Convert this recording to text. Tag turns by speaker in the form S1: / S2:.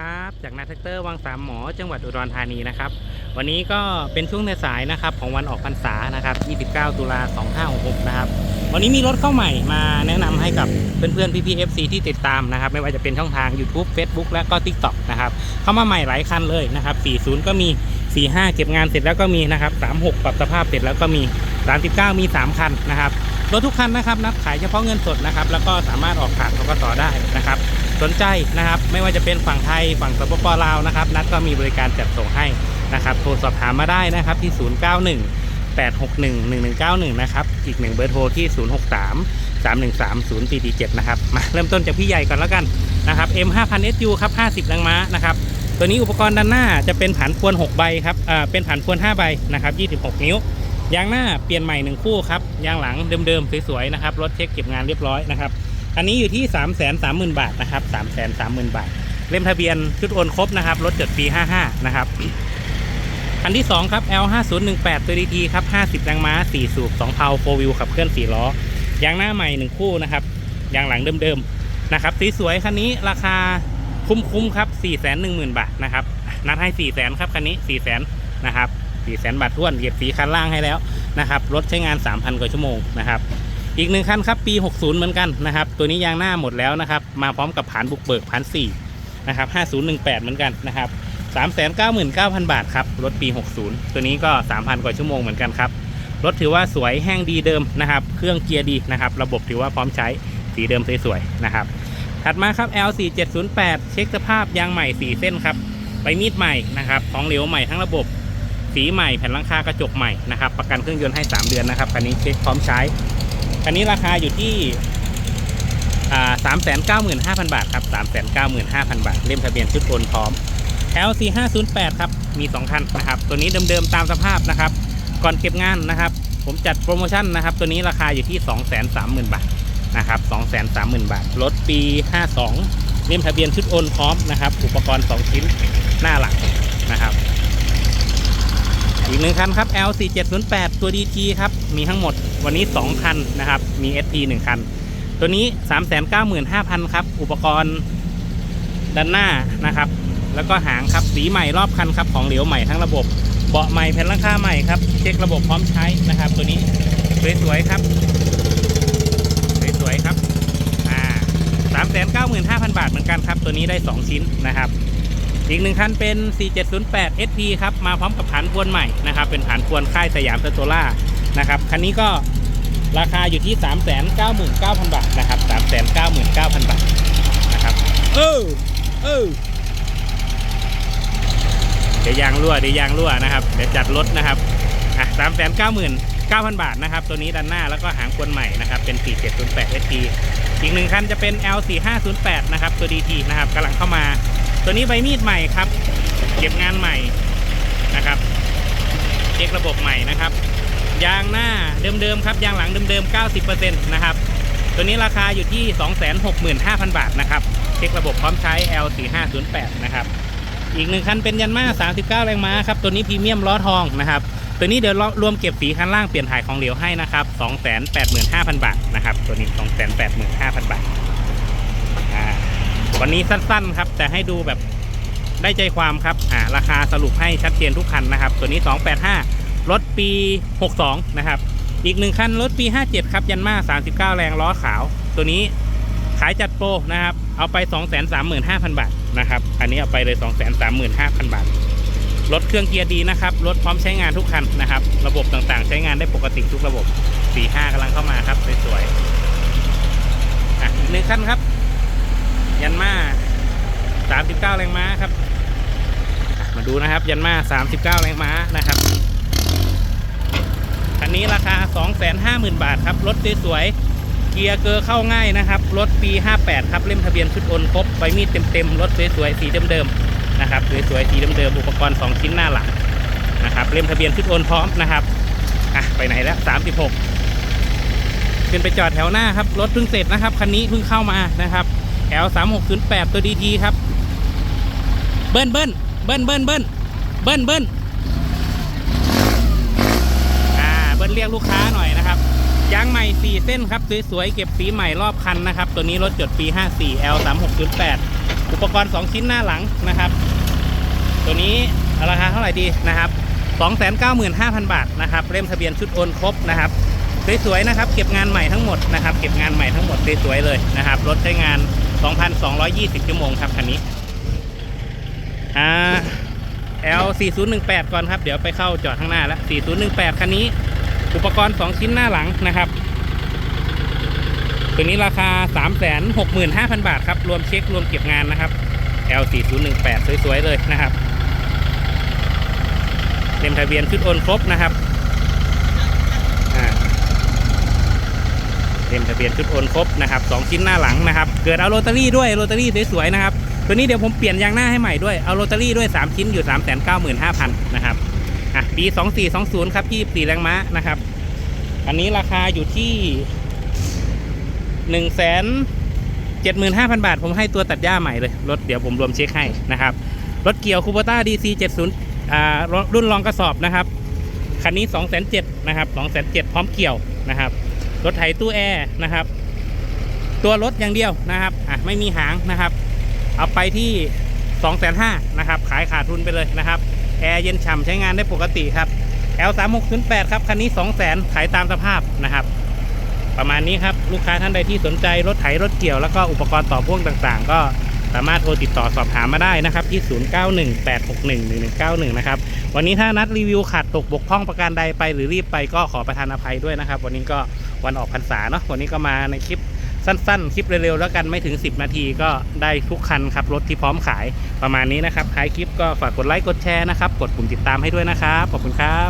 S1: ครับ จากนาแท็กเตอร์วังสามหมอจังหวัดอุดรธานีนะครับ วันนี้ก็เป็นช่วงในสายนะครับของวันออกพรรษานะครับ 29 ตุลา 2566 นะครับ วันนี้มีรถเข้าใหม่มาแนะนำให้กับเพื่อนๆ พี่ๆ FC ที่ติดตามนะครับ ไม่ว่าจะเป็นช่องทาง YouTube Facebook และก็ TikTok นะครับ เข้ามาใหม่หลายคันเลยนะครับ 40 ก็มี 45 เก็บงานเสร็จแล้วก็มีนะครับ 36 ปรับสภาพเสร็จแล้วก็มี 39 มี 3 คันนะครับ รถทุกคันนะครับนับขายเฉพาะเงินสดนะครับ แล้วก็สามารถออกผ่านทกสได้นะครับ สนใจนะครับ ไม่ว่าจะเป็นฝั่งไทยฝั่งสปปลาวนะครับ นัดก็มีบริการจัดส่งให้นะครับ โทรสอบถามมาได้นะครับที่ 091 861 1191 นะครับ อีกหนึ่งเบอร์โทรที่ 063 313 0447 นะครับ มาเริ่มต้นจากพี่ใหญ่ก่อนแล้วกันนะครับ M5000SU ครับ 50แรงม้านะครับ ตัวนี้อุปกรณ์ด้านหน้าจะเป็นผันพวน 6 ใบครับ อ่า เป็นผันพวน 5 ใบนะครับ 26 นิ้ว ยางหน้าเปลี่ยนใหม่1คู่ครับยางหลังเดิมๆสวยๆนะครับรถเช็คเก็บงานเรียบร้อยนะครับอันนี้อยู่ที่ 3 3 0 0 0 0 บาทนะครับ3 3 0 0 0 0 บาท เล่มทะเบียนชุดโอนครบนะครับรถจดปี 55 นะครับคันที่ 2 ครับ L 5 0 1 8ตัวดีทีครับ 50 แรงม้า 4 สูบ 2 เพาโฟวิวขับเคลื่อน 4 ล้อยางหน้าใหม่ 1 คู่นะครับยางหลังเดิมๆนะครับสีสวยคันนี้ราคาคุ้มๆครับ 4 1 0 0 0 0 บาทนะครับนัดให้ 4 0 0 0 0 0ครับคันนี้ 4 0 0 0 0 0นะครับ 4 0 0 0 0บาทท้วนเหยียบสีคันล่างให้แล้วนะครับรถใช้งาน 3,000 กว่าชั่วโมงนะครับอีกหนึ่งคันครับปี 60 เหมือนกันนะครับตัวนี้ยางหน้าหมดแล้วนะครับมาพร้อมกับผานบุกเบิกพันสี่นะครับ5018 เหมือนกันนะครับ399,000 บาทครับรถปี 60 ตัวนี้ก็ 3,000 กว่าชั่วโมงเหมือนกันครับรถถือว่าสวยแห้งดีเดิมนะครับเครื่องเกียร์ดีนะครับระบบถือว่าพร้อมใช้สีเดิมสวยๆนะครับถัดมาครับ L4708 เช็คสภาพยางใหม่ 4 เส้นครับไปมีดใหม่นะครับของเหลวใหม่ทั้งระบบ สีใหม่แผ่นหลังคากระจกใหม่นะครับประกันเครื่องยนต์ให้ 3 เดือนนะครับคันนี้เช็คพร้อมใช้คันนี้ราคาอยู่ที่สามแสนเก้าหมื่นห้าพันบาทครับสามแสนเก้าหมื่นห้าพันบาท เล่มทะเบียนชุดโอนพร้อม LC 5 0 8ครับมี2คันนะครับ ตัวนี้เดิมๆตามสภาพนะครับ ก่อนเก็บงานนะครับ ผมจัดโปรโมชั่นนะครับ ตัวนี้ราคาอยู่ที่2 3 0 0 0 0บาทนะครับ2 3 0 0 0 0บาท รถปี52เล่มทะเบียนชุดโอนพร้อมนะครับ อุปกรณ์2ชิ้นหน้าหลังนะครับ อีกหนึ่งคันครับ L 4 7 0 8 ตัว DT ครับ มีทั้งหมดวันนี้ 2 คันนะครับ มี SP 1 คัน ตัวนี้ 395,000 ครับ อุปกรณ์ด้านหน้านะครับ แล้วก็หางครับ สีใหม่รอบคันครับ ของเหลวใหม่ทั้งระบบ เบาะใหม่แผ่นหลังคาใหม่ครับ เช็คระบบพร้อมใช้นะครับ ตัวนี้สวยๆครับ สวยๆครับ อ่า395,000 บาทเหมือนกันครับ ตัวนี้ได้ 2 ชิ้นนะครับ อีกหนึ่งคันเป็น 4708 SP ครับ มาพร้อมกับผานพวนใหม่นะครับ เป็นผานพวนค่ายสยามสโตล่านะครับ คันนี้ก็ราคาอยู่ที่ 399,000 บาทนะครับ 399,000 บาทนะครับ เออเออเดี๋ยวยางรั่วเดี๋ยวยางรั่วนะครับ เดี๋ยวจัดรถนะครับ อะ399,000บาทนะครับ ตัวนี้ด้านหน้าแล้วก็หางพวนใหม่นะครับ เป็น 4708 SP อีกหนึ่งคันจะเป็น L4508 นะครับ ตัว DT นะครับกำลังเข้ามา ตัวนี้ใบมีดใหม่ครับ เก็บงานใหม่นะครับเช็คระบบใหม่นะครับ ยางหน้าเดิมๆครับยางหลังเดิมๆ 90%นะครับตัวนี้ราคาอยู่ที่ 265,000 บาทนะครับเช็คระบบพร้อมใช้ L4508 นะครับอีกหนึ่งคันเป็นยันมา 39 แรงม้าครับตัวนี้พรีเมียมล้อทองนะครับตัวนี้เดี๋ยวรวมเก็บสีคันล่างเปลี่ยนถ่ายของเหลวให้นะครับ 285,000 บาทนะครับตัวนี้ 285,000 บาทอ่า วันนี้สั้นๆครับ แต่ให้ดูแบบได้ใจความครับอ่าราคาสรุปให้ชัดเจนทุกคันนะครับ ตัวนี้ 285 รถปี 62 นะครับ อีกหนึ่งคันรถปี 57 ครับ ยันมา 39 แรงล้อขาว ตัวนี้ขายจัดโปรนะครับ เอาไป 235,000 บาทนะครับ อันนี้เอาไปเลย 235,000 บาท รถเครื่องเกียร์ดีนะครับ รถพร้อมใช้งานทุกคันนะครับ ระบบต่างๆ ใช้งานได้ปกติทุกระบบ 45กำลังเข้ามาครับสวยๆอะอีกหนึ่งคันครับ ยันมา39แรงม้าครับ มาดูนะครับ ยันมา39แรงม้านะครับคันนี้ราคา250,000บาทครับ รถสวยๆเกียร์เกอร์เข้าง่ายนะครับ รถปี58ครับเล่มทะเบียนชุดโอนครบใบมีดเต็มๆรถสวยๆสีเดิมๆนะครับสวยๆสีเดิมๆอุปกรณ์2ชิ้นหน้าหลังนะครับเล่มทะเบียนชุดโอนพร้อมนะครับอะไปไหนแล้ว36ขึ้นไปจอดแถวหน้าครับ รถเพิ่งเสร็จนะครับ คันนี้เพิ่งเข้ามานะครับ L 3 6 0 8ตัวดีทีครับ เบิ้ลเบิ้ลเบิ้ลเบิ้ลเบิ้ลเบิ้ลเบิ้ลอ่าเบิ้ลเรียกลูกค้าหน่อยนะครับยางใหม่ 4 เส้นครับ สวยๆ เก็บสีใหม่รอบคันนะครับ ตัวนี้รถจดปี 54 L 3 6 0 8อุปกรณ์ 2 ชิ้นหน้าหลังนะครับ ตัวนี้ราคาเท่าไหร่ดีนะครับ295,000 บาทนะครับเล่มทะเบียนชุดโอนครบนะครับสวยๆนะครับ เก็บงานใหม่ทั้งหมดนะครับ เก็บงานใหม่ทั้งหมดสวยๆเลยนะครับ รถใช้งาน 2,220 ชั่วโมงครับคันนี้อ่า L 4018 ก่อนครับ เดี๋ยวไปเข้าจอดข้างหน้าแล้ว 4018 คันนี้ อุปกรณ์ 2 ชิ้นหน้าหลังนะครับ ตัวนี้ราคา 365,000 บาทครับ รวมเช็ครวมเก็บงานนะครับ L 4018 สวย ๆ เลยนะครับเต็มทะเบียนชุดโอนครบนะครับอ่า เต็มทะเบียนชุดโอนครบนะครับสองชิ้นหน้าหลังนะครับ เกิดเอาโรตารี่ด้วยโรตารี่สวยๆนะครับ ตัวนี้เดี๋ยวผมเปลี่ยนยางหน้าให้ใหม่ด้วย เอาโรตารี่ด้วย 3 ชิ้นอยู่ 3 9 5 0 0 0นะครับ อะปี 2420 ครับ 24 แรงม้านะครับ อันนี้ราคาอยู่ที่1 7 5 0 0 0 บาท ผมให้ตัวตัดหญ้าใหม่เลย รถเดี๋ยวผมรวมเช็คให้นะครับ รถเกี่ยวคูโบต้า DC 70อ่ารุ่นรองกระสอบนะครับ คันนี้ 2 7 0 0 0นะครับ2 7 0 0พร้อมเกี่ยวนะครับ รถไถตู้แอร์นะครับ ตัวรถอย่างเดียวนะครับอะไม่มีหางนะครับ เอาไปที่2 5งแสนะครับ ขายขาดทุนไปเลยนะครับ แอร์เย็นฉ่ำใช้งานได้ปกติครับ L 3 6 0 8 ครับ คันนี้ 2 0 0 0 0 0 ขายตามสภาพนะครับ ประมาณนี้ครับ ลูกค้าท่านใดที่สนใจรถไถรถเกี่ยวแล้วก็อุปกรณ์ต่อพ่วงต่างๆ ก็ สามารถโทรติดต่อสอบถามมาได้นะครับที่ 0918611191 นะครับ วันนี้ถ้านัดรีวิวขาดตกบกพร่องประการใดไปหรือรีบไปก็ขอประทานอภัยด้วยนะครับ วันนี้ก็วันออกพรรษาเนาะวันนี้ก็มาในคลิปสั้นๆ คลิปเร็วๆ แล้วกันไม่ถึง 10 นาทีก็ได้ทุกคันครับรถที่พร้อมขายประมาณนี้นะครับท้ายคลิปก็ฝากกดไลค์กดแชร์นะครับ กดปุ่มติดตามให้ด้วยนะครับ ขอบคุณครับ